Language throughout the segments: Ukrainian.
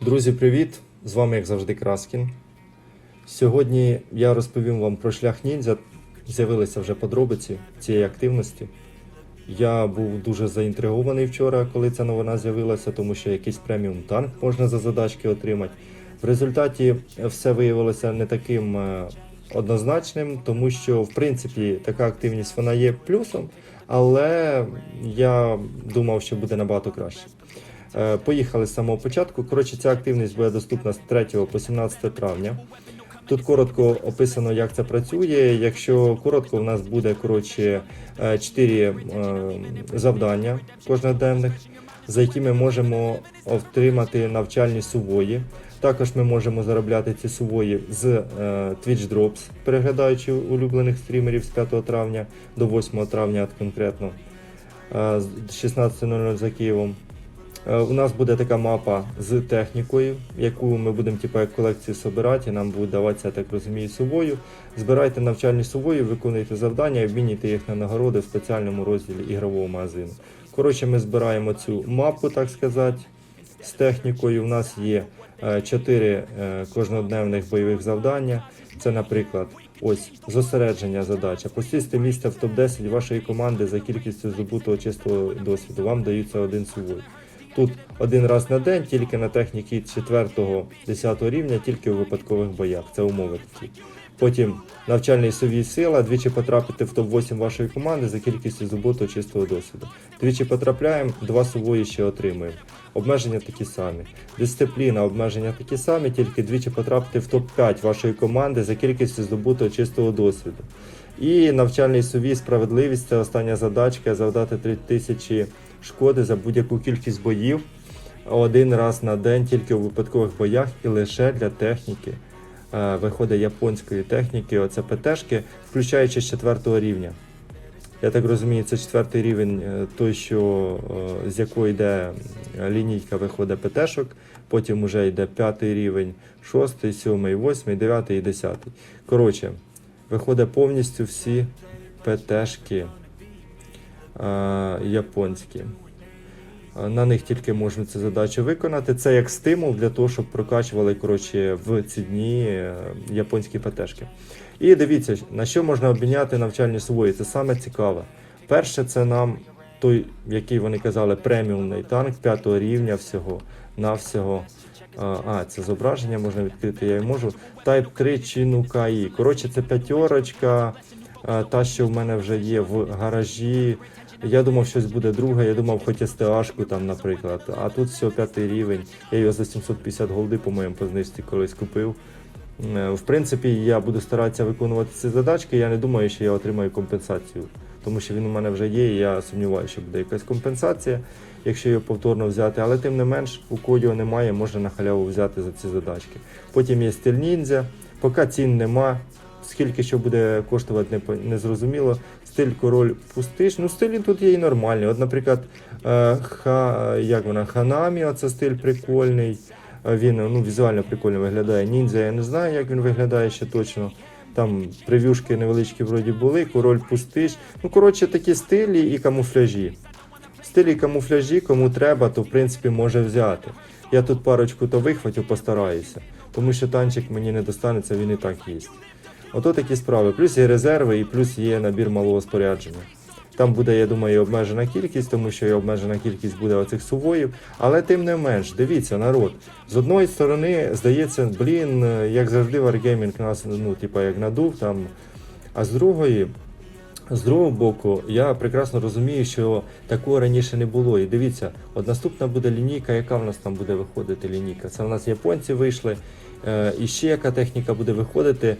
Друзі, привіт! З вами, як завжди, Краскін. Сьогодні я розповім вам про шлях ніндзя. З'явилися вже подробиці цієї активності. Я був дуже заінтригований вчора, коли ця новина з'явилася, тому що якийсь преміум танк можна за задачки отримати. В результаті все виявилося не таким е, однозначним, тому що в принципі така активність вона є плюсом, але я думав, що буде набагато краще. Е, Поїхали з самого початку. Коротше, ця активність буде доступна з 3 по 17 травня. Тут коротко описано, як це працює. Якщо коротко, у нас буде коротше 4 завдання кожноденних, за які ми можемо отримати навчальні сувої. Також ми можемо заробляти ці сувої з е, Twitch Drops, переглядаючи улюблених стрімерів з 5 травня до 8 травня конкретно е, з 16.00 за Києвом. Е, У нас буде така мапа з технікою, яку ми будемо типу, як колекцію собирати, і нам буде даватися, я так розумію, сувою. Збирайте навчальні сувої, виконуйте завдання і обмінюйте їх на нагороди в спеціальному розділі ігрового магазину. Коротше, ми збираємо цю мапу, так сказати, з технікою. У нас є 4 кожнодневних бойових завдання. Це, наприклад, ось зосередження задача. Посісти місце в топ-10 вашої команди за кількістю здобутого чистого досвіду. Вам даються один сувой. Тут один раз на день, тільки на техніки 4-10 рівня, тільки у випадкових боях. Це умови такі. Потім навчальний совій сила, двічі потрапити в топ-8 вашої команди за кількістю здобутого чистого досвіду. Двічі потрапляємо, два сувої ще отримуємо. Обмеження такі самі. Дисципліна, обмеження такі самі, тільки двічі потрапити в топ-5 вашої команди за кількістю здобутого чистого досвіду. І навчальний совій справедливість це остання задачка завдати 3000 шкоди за будь-яку кількість боїв один раз на день тільки у випадкових боях і лише для техніки. Е, Виходить японської техніки, оце ПТшки, включаючи з 4 рівня. Я так розумію, це четвертий рівень, е, той, що е, з якої йде лінійка виходить ПТшок, потім вже йде п'ятий рівень, шостий, сьомий, восьмий, дев'ятий і десятий. Коротше, виходить повністю всі ПТшки японські. Е, На них тільки можна цю задачу виконати. Це як стимул для того, щоб прокачували коротше, в ці дні е, японські ПТшки. І дивіться, на що можна обміняти навчальні свої. Це саме цікаве. Перше, це нам той, який вони казали, преміумний танк 5 рівня всього на всього. А, це зображення можна відкрити, я і можу. Type 3 Чинукаї. Коротше, це п'ятерочка, та, що в мене вже є в гаражі. Я думав, щось буде друге, я думав, хоч СТАшку там, наприклад. А тут все п'ятий рівень. Я його за 750 голди, по-моєму, по знижці колись купив. Е, В принципі, я буду старатися виконувати ці задачки. Я не думаю, що я отримаю компенсацію, тому що він у мене вже є. і Я сумніваюся, що буде якась компенсація, якщо його повторно взяти. Але тим не менш, у його немає, можна на халяву взяти за ці задачки. Потім є стиль ніндзя, поки цін нема. Скільки що буде коштувати, не, зрозуміло. Стиль король пустиш. Ну, стиль тут є і нормальний. От, наприклад, е, ха, як вона, Ханамі, це стиль прикольний. Е, Він ну, візуально прикольно виглядає. Ніндзя, я не знаю, як він виглядає ще точно. Там прев'юшки невеличкі вроді були, король пустиш. Ну, коротше, такі стилі і камуфляжі. Стилі і камуфляжі, кому треба, то в принципі може взяти. Я тут парочку то вихватю, постараюся, тому що танчик мені не достанеться, він і так є. Ото такі справи. Плюс є резерви і плюс є набір малого спорядження. Там буде, я думаю, обмежена кількість, тому що і обмежена кількість буде оцих сувоїв. Але тим не менш, дивіться, народ. З одної сторони, здається, блін, як завжди, Wargaming нас, ну, типа, як надув там. А з другої, з другого боку, я прекрасно розумію, що такого раніше не було. І дивіться, от наступна буде лінійка, яка в нас там буде виходити лінійка. Це в нас японці вийшли, е, і ще яка техніка буде виходити.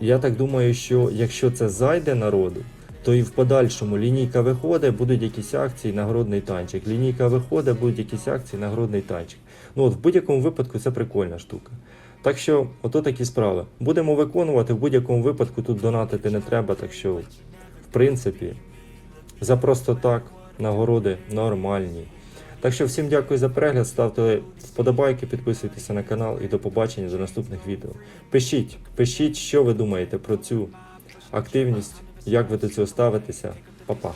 Я так думаю, що якщо це зайде народу, то і в подальшому лінійка виходить, будуть якісь акції, нагородний танчик. Лінійка виходить, будуть якісь акції, нагородний танчик. Ну от в будь-якому випадку це прикольна штука. Так що, ото такі справи. Будемо виконувати, в будь-якому випадку тут донатити не треба, так що, в принципі, за просто так нагороди нормальні. Так що всім дякую за перегляд, ставте вподобайки, підписуйтеся на канал і до побачення до наступних відео. Пишіть, пишіть, що ви думаєте про цю активність, як ви до цього ставитеся. Па-па.